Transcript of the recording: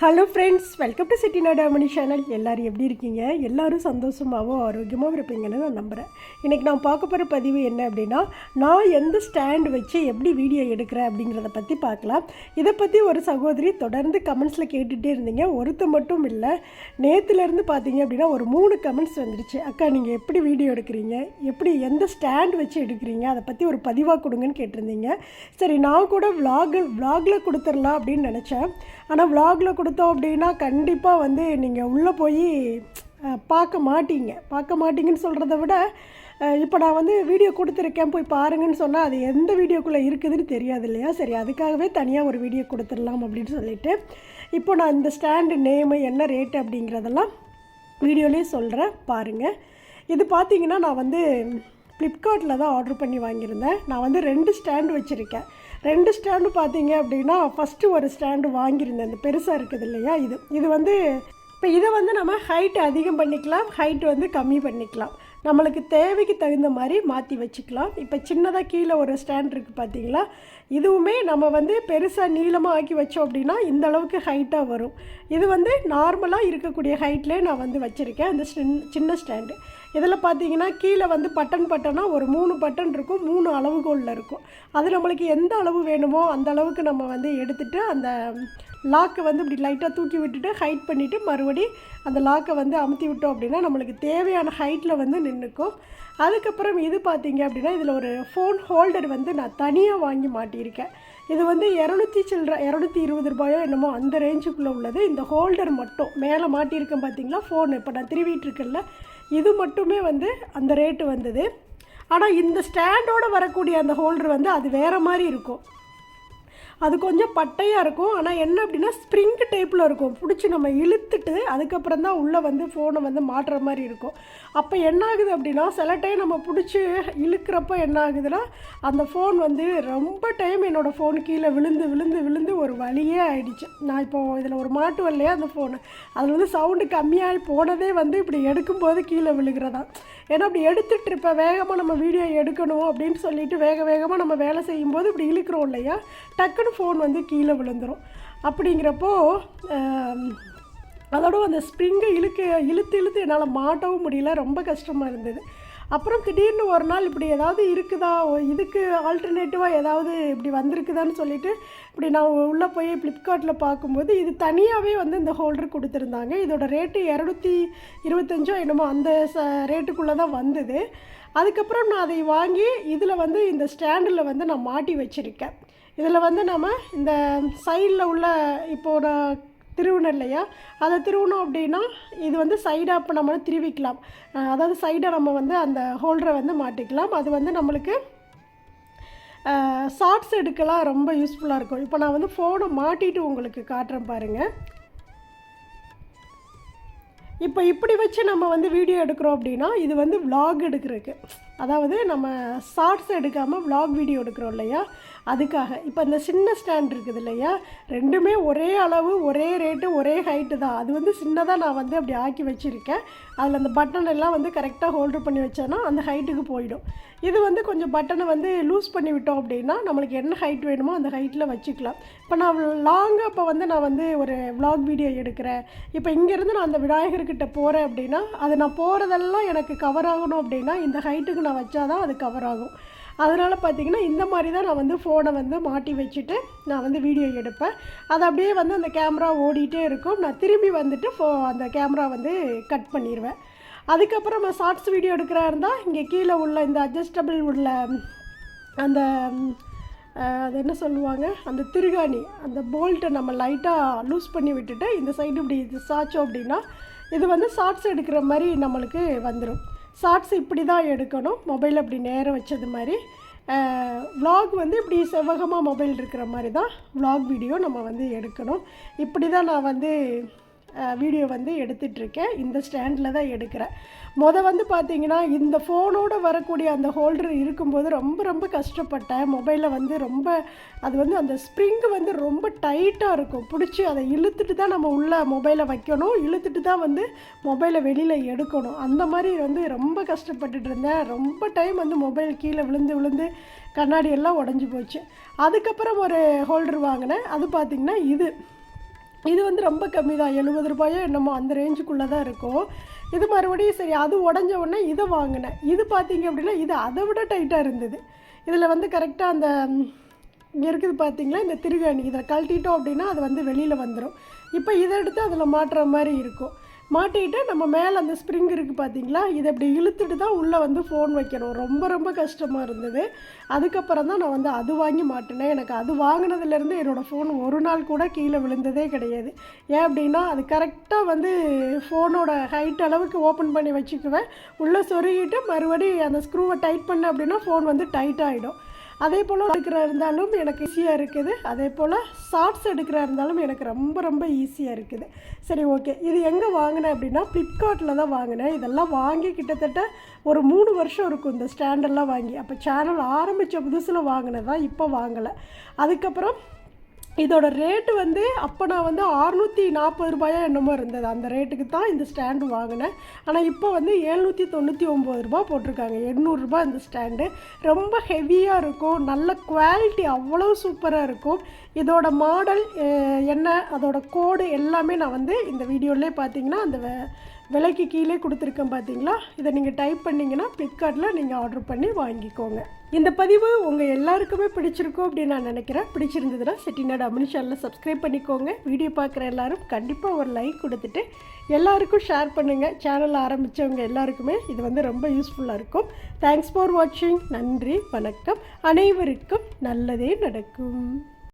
Hello friends welcome to Chitti Nadamani channel எல்லோரும் எப்படி இருக்கீங்க? எல்லோரும் சந்தோஷமாகவும் ஆரோக்கியமாகவும் இருப்பீங்கன்னு நான் நம்புகிறேன் இன்றைக்கி நான் பார்க்க போகிற பதிவு என்ன அப்படின்னா நான் எந்த ஸ்டாண்ட் வச்சு எப்படி வீடியோ எடுக்கிறேன் அப்படிங்கிறத பற்றி பார்க்கலாம். இதை பற்றி ஒரு சகோதரி தொடர்ந்து கமெண்ட்ஸில் கேட்டுகிட்டே இருந்தீங்க. ஒருத்த மட்டும் இல்லை நேற்றுலேருந்து பார்த்தீங்க அப்படின்னா ஒரு மூணு கமெண்ட்ஸ் வந்துடுச்சு அக்கா நீங்கள் எப்படி வீடியோ எடுக்கிறீங்க? எப்படி எந்த ஸ்டாண்ட் வச்சு எடுக்கிறீங்க? அதை பற்றி ஒரு பதிவாக கொடுங்கன்னு கேட்டிருந்தீங்க. சரி நான் கூட vlog vlogல கொடுத்துடலாம் அப்படின்னு நினச்சேன். ஆனால் vlogல கொடுத்தோம் அப்படின்னா கண்டிப்பாக வந்து நீங்கள் உள்ளே போய் பார்க்க மாட்டீங்க. பார்க்க மாட்டீங்கன்னு சொல்கிறத விட இப்போ நான் வந்து வீடியோ கொடுத்துருக்கேன் போய் பாருங்கன்னு சொன்னால் அது எந்த வீடியோக்குள்ளே இருக்குதுன்னு தெரியாது இல்லையா? சரி அதுக்காகவே தனியாக ஒரு வீடியோ கொடுத்துடலாம் அப்படின்னு சொல்லிட்டு இப்போ நான் இந்த ஸ்டாண்டு நேமு என்ன ரேட்டு அப்படிங்கிறதெல்லாம் வீடியோலேயே சொல்கிறேன் பாருங்கள் இது பார்த்தீங்கன்னா நான் வந்து ஃப்ளிப்கார்ட்டில் தான் ஆர்டர் பண்ணி வாங்கியிருந்தேன். நான் வந்து ரெண்டு ஸ்டாண்டு வச்சுருக்கேன். ரெண்டு ஸ்டாண்டு பார்த்தீங்க அப்படின்னா ஃபஸ்ட்டு ஒரு ஸ்டாண்டு வாங்கியிருந்தேன். இந்த பெருசாக இருக்குது இல்லையா? இது. இது வந்து இப்போ இதை வந்து நம்ம ஹைட் அதிகம் பண்ணிக்கலாம் ஹைட் வந்து கம்மி பண்ணிக்கலாம். நம்மளுக்கு தேவைக்கு தகுந்த மாதிரி மாற்றி வச்சுக்கலாம். இப்போ சின்னதாக கீழே ஒரு ஸ்டாண்ட் இருக்குது பார்த்தீங்களா இதுவுமே நம்ம வந்து பெருசாக நீளமாக ஆக்கி வச்சோம் அப்படின்னா இந்த அளவுக்கு ஹைட்டாக வரும். இது வந்து நார்மலாக இருக்கக்கூடிய ஹைட்லேயே நான் வந்து வச்சுருக்கேன். அந்த சின்ன ஸ்டாண்டு. இதில் பார்த்தீங்கன்னா கீழே வந்து பட்டன் பட்டனாக ஒரு மூணு பட்டன் இருக்கும். மூணு அளவுகோலில் இருக்கும். அது நம்மளுக்கு எந்த அளவு வேணுமோ அந்த அளவுக்கு நம்ம வந்து எடுத்துகிட்டு அந்த லாக்கை வந்து இப்படி லைட்டாக தூக்கி விட்டுட்டு ஹைட் பண்ணிவிட்டு மறுபடி அந்த லாக்கை வந்து அமுத்தி விட்டோம் அப்படின்னா நம்மளுக்கு தேவையான ஹைட்டில் வந்து நின்றுக்கும் அதுக்கப்புறம் இது பார்த்திங்க அப்படின்னா இதில் ஒரு ஃபோன் ஹோல்டர் வந்து நான் தனியாக வாங்கி மாட்டியிருக்கேன். இது வந்து இரநூத்தி சில்லற இரநூத்தி இருபது ரூபாயோ என்னமோ அந்த ரேஞ்சுக்குள்ளே உள்ளது. இந்த ஹோல்டர் மட்டும் மேலே மாட்டியிருக்கேன் பார்த்தீங்களா? ஃபோன் இப்போ நான் திருவிட்டுருக்கேன்ல. இது மட்டுமே வந்து அந்த ரேட்டு வந்தது. ஆனால் இந்த ஸ்டாண்டோடு வரக்கூடிய அந்த ஹோல்டர் வந்து அது வேறு மாதிரி இருக்கும். அது கொஞ்சம் பட்டையாக இருக்கும். ஆனால் என்ன அப்படின்னா ஸ்ப்ரிங் டைப்பில் இருக்கும். பிடிச்சி நம்ம இழுத்துட்டு அதுக்கப்புறம் தான் உள்ளே வந்து ஃபோனை வந்து மாட்டுற மாதிரி இருக்கும். அப்போ என்ன ஆகுது அப்படின்னா சில டைம் நம்ம பிடிச்சி இழுக்கிறப்ப என்ன ஆகுதுன்னா அந்த ஃபோன் வந்து ரொம்ப டைம் என்னோடய ஃபோன் கீழே விழுந்து விழுந்து விழுந்து ஒரு வழியே ஆகிடுச்சு நான் இப்போது இதில் ஒரு மாட்டு இல்லையா அந்த ஃபோனு அதில் வந்து சவுண்டு கம்மியாகி போனதே வந்து இப்படி எடுக்கும்போது கீழே விழுகிறதா. ஏன்னா அப்படி எடுத்துகிட்டு இருப்பேன் வேகமாக நம்ம வீடியோ எடுக்கணும் அப்படின்னு சொல்லிட்டு வேக வேகமாக நம்ம வேலை செய்யும்போது இப்படி இழுக்கிறோம் இல்லையா? டக்குன்னு ஃபோன் வந்து கீழே விழுந்துரும். அப்படிங்கிறப்போ அதோட அந்த ஸ்ப்ரிங்கை இழுக்க இழுத்து இழுத்து என்னால் மாட்டவும் முடியல. ரொம்ப கஷ்டமாக இருந்தது. அப்புறம் திடீர்னு ஒரு நாள் இப்படி ஏதாவது இருக்குதா? ஓ, இதுக்கு ஆல்டர்னேட்டிவாக ஏதாவது இப்படி வந்திருக்குதான்னு சொல்லிட்டு இப்படி நான் உள்ளே போய் ஃப்ளிப்கார்ட்டில் பார்க்கும்போது இது தனியாகவே வந்து இந்த ஹோல்டர் கொடுத்துருந்தாங்க. இதோட ரேட்டு இரநூத்தி இருபத்தஞ்சோ என்னமோ அந்த ச ரேட்டுக்குள்ளே தான் வந்தது. அதுக்கப்புறம் நான் அதை வாங்கி இதில் வந்து இந்த ஸ்டாண்டில் வந்து நான் மாட்டி வச்சுருக்கேன். இதில் வந்து நம்ம இந்த சைடில் உள்ள இப்போ நான் திருவணும் இல்லையா? அதை திருவணும் அப்படின்னா இது வந்து சைடாக இப்போ நம்ம திருவிக்கலாம். அதாவது சைடாக நம்ம வந்து அந்த ஹோல்டரை வந்து மாட்டிக்கலாம். அது வந்து நம்மளுக்கு ஷார்ட்ஸ் எடுக்கலாம். ரொம்ப யூஸ்ஃபுல்லாக இருக்கும். இப்போ நான் வந்து ஃபோனை மாட்டிட்டு உங்களுக்கு காட்டுறேன் பாருங்கள் இப்போ இப்படி வச்சு நம்ம வந்து வீடியோ எடுக்கிறோம் அப்படின்னா இது வந்து vlog எடுக்கிறதுக்கு. அதாவது நம்ம ஷார்ட்ஸ் எடுக்காமல் வ்ளாக் வீடியோ எடுக்கிறோம் இல்லையா? அதுக்காக. இப்போ இந்த சின்ன ஸ்டாண்ட் இருக்குது இல்லையா? ரெண்டுமே ஒரே அளவு ஒரே ரேட்டு ஒரே ஹைட்டு தான். அது வந்து சின்னதாக நான் வந்து அப்படி ஆக்கி வச்சுருக்கேன். அதில் அந்த பட்டன் எல்லாம் வந்து கரெக்டாக ஹோல்டர் பண்ணி வச்சேன்னா அந்த ஹைட்டுக்கு போயிடும். இது வந்து கொஞ்சம் பட்டனை வந்து லூஸ் பண்ணி விட்டோம் அப்படின்னா நம்மளுக்கு என்ன ஹைட் வேணுமோ அந்த ஹைட்டில் வச்சுக்கலாம். இப்போ நான் லாங்காக இப்போ வந்து நான் வந்து ஒரு vlog வீடியோ எடுக்கிறேன். இப்போ இங்கேருந்து நான் அந்த விநாயகர்கிட்ட போகிறேன் அப்படின்னா அது நான் போகிறதெல்லாம் எனக்கு கவர் ஆகணும் அப்படின்னா இந்த ஹைட்டுக்கு நான் வச்சாதான் அது கவர் ஆகும். அதனால் பார்த்தீங்கன்னா இந்த மாதிரி தான் நான் வந்து ஃபோனை வந்து மாட்டி வச்சுட்டு நான் வந்து வீடியோ எடுப்பேன். அது அப்படியே வந்து அந்த கேமரா ஓடிட்டே இருக்கும். நான் திரும்பி வந்துட்டு ஃபோ அந்த கேமரா வந்து கட் பண்ணிடுவேன் அதுக்கப்புறம் நான் ஷார்ட்ஸ் வீடியோ எடுக்கிறா இருந்தால் இங்கே கீழே உள்ள இந்த அட்ஜஸ்டபிள் உள்ள அந்த அது என்ன சொல்லுவாங்க? அந்த திருகாணி அந்த போல்ட்டை நம்ம லைட்டாக லூஸ் பண்ணி விட்டுட்டு இந்த சைடு இப்படி இது சாய்ச்சோம் அப்படின்னா இது வந்து ஷார்ட்ஸ் எடுக்கிற மாதிரி நம்மளுக்கு வந்துடும் ஷார்ட்ஸ் இப்படி தான் எடுக்கணும். மொபைல் அப்படி நேரம் வச்சது மாதிரி. விலாக் வந்து இப்படி செவ்வகமாக மொபைல் இருக்கிற மாதிரி தான். விலாக் வீடியோ நம்ம வந்து எடுக்கணும். இப்படி தான் நான் வந்து வீடியோ வந்து எடுத்துட்ருக்கேன். இந்த ஸ்டாண்டில் தான் எடுக்கிறேன். மொதல் வந்து பார்த்தீங்கன்னா இந்த ஃபோனோட வரக்கூடிய அந்த ஹோல்டர் இருக்கும்போது ரொம்ப ரொம்ப கஷ்டப்பட்டேன். மொபைலில் வந்து ரொம்ப அது வந்து அந்த ஸ்ப்ரிங் வந்து ரொம்ப டைட்டாக இருக்கும். பிடிச்சி அதை இழுத்துட்டு தான் நம்ம உள்ள மொபைலை வைக்கணும். இழுத்துட்டு தான் வந்து மொபைலை வெளியில் எடுக்கணும். அந்த மாதிரி வந்து ரொம்ப கஷ்டப்பட்டுட்டு இருந்தேன். ரொம்ப டைம் வந்து மொபைல் கீழே விழுந்து விழுந்து கண்ணாடி எல்லாம் உடஞ்சி போச்சு. அதுக்கப்புறம் ஒரு ஹோல்டர் வாங்கினேன். அது பார்த்திங்கன்னா இது. இது வந்து ரொம்ப கம்மி தான் எழுபது ரூபாயோ என்னமோ அந்த ரேஞ்சுக்குள்ளே தான் இருக்கும். இது மறுபடியும் சரி அது உடஞ்ச உடனே இதை வாங்கினேன். இது பார்த்தீங்க அப்படின்னா இது அதை விட டைட்டாக இருந்தது. இதில் வந்து கரெக்டாக அந்த இங்கே இருக்குது பார்த்தீங்களா இந்த திருகாணி. இதில் கழட்டிட்டோம் அப்படின்னா அது வந்து வெளியில் வந்துடும் இப்போ இதை எடுத்து அதில் மாட்டுற மாதிரி இருக்கும். மாட்டிக்கிட்டு நம்ம மேலே அந்த ஸ்ப்ரிங் இருக்குது பார்த்தீங்களா இதை இப்படி இழுத்துட்டு தான் உள்ளே வந்து ஃபோன் வைக்கணும். ரொம்ப ரொம்ப கஷ்டமாக இருந்தது. அதுக்கப்புறம் தான் நான் வந்து அது வாங்கி மாட்டினேன். எனக்கு அது வாங்கினதுலேருந்து என்னோடய ஃபோன் ஒரு நாள் கூட கீழே விழுந்ததே கிடையாது. ஏன் அப்படின்னா அது கரெக்டாக வந்து ஃபோனோட ஹைட் அளவுக்கு ஓப்பன் பண்ணி வச்சுக்குவேன். உள்ளே சொருகிட்டு மறுபடியும் அந்த ஸ்க்ரூவை டைட் பண்ண அப்படின்னா ஃபோன் வந்து டைட் ஆகிடும் அதே போல் எடுக்கிறா இருந்தாலும் எனக்கு ஈஸியாக இருக்குது. அதே போல் ஷார்ட்ஸ் எடுக்கிறா இருந்தாலும் எனக்கு ரொம்ப ரொம்ப ஈஸியாக இருக்குது. சரி ஓகே இது எங்கே வாங்கினேன் அப்படின்னா ஃப்ளிப்கார்ட்டில் தான் வாங்கினேன். இதெல்லாம் வாங்கி கிட்டத்தட்ட ஒரு மூணு வருஷம் இருக்கும் இந்த ஸ்டாண்டெல்லாம் வாங்கி. அப்போ சேனல் ஆரம்பித்த புதுசில் வாங்கினது தான் இப்போ வாங்கலை. அதுக்கப்புறம் இதோட ரேட்டு வந்து அப்போ நான் வந்து அறுநூற்றி நாற்பது ரூபாயோ என்னமோ இருந்தது. அந்த ரேட்டுக்கு தான் இந்த ஸ்டாண்டு வாங்கினேன். ஆனால் இப்போ வந்து ஏழ்நூற்றி தொண்ணூற்றி ஒம்பது ரூபா போட்டிருக்காங்க. எண்ணூறுரூபா இந்த ஸ்டாண்டு ரொம்ப ஹெவியாக இருக்கும். நல்ல குவாலிட்டி அவ்வளோ சூப்பராக இருக்கும். இதோட மாடல் என்ன அதோட கோடு எல்லாமே நான் வந்து இந்த வீடியோவிலே பார்த்தீங்கன்னா அந்த விலைக்கு கீழே கொடுத்துருக்கேன் பார்த்தீங்களா? இதை நீங்கள் டைப் பண்ணிங்கன்னா ஃப்ளிப்கார்ட்டில் நீங்கள் ஆர்டர் பண்ணி வாங்கிக்கோங்க. இந்த பதிவு உங்கள் எல்லாருக்குமே பிடிச்சிருக்கும் அப்படின்னு நான் நினைக்கிறேன். பிடிச்சிருந்ததுன்னா செட்டிநாடு அமினி சேனலில் சப்ஸ்கிரைப் பண்ணிக்கோங்க. வீடியோ பார்க்குற எல்லாரும் கண்டிப்பாக ஒரு லைக் கொடுத்துட்டு எல்லாருக்கும் ஷேர் பண்ணுங்கள் சேனல் ஆரம்பித்தவங்க எல்லாருக்குமே இது வந்து ரொம்ப யூஸ்ஃபுல்லாக இருக்கும். தேங்க்ஸ் ஃபார் வாட்சிங் நன்றி வணக்கம். அனைவருக்கும் நல்லதே நடக்கும்.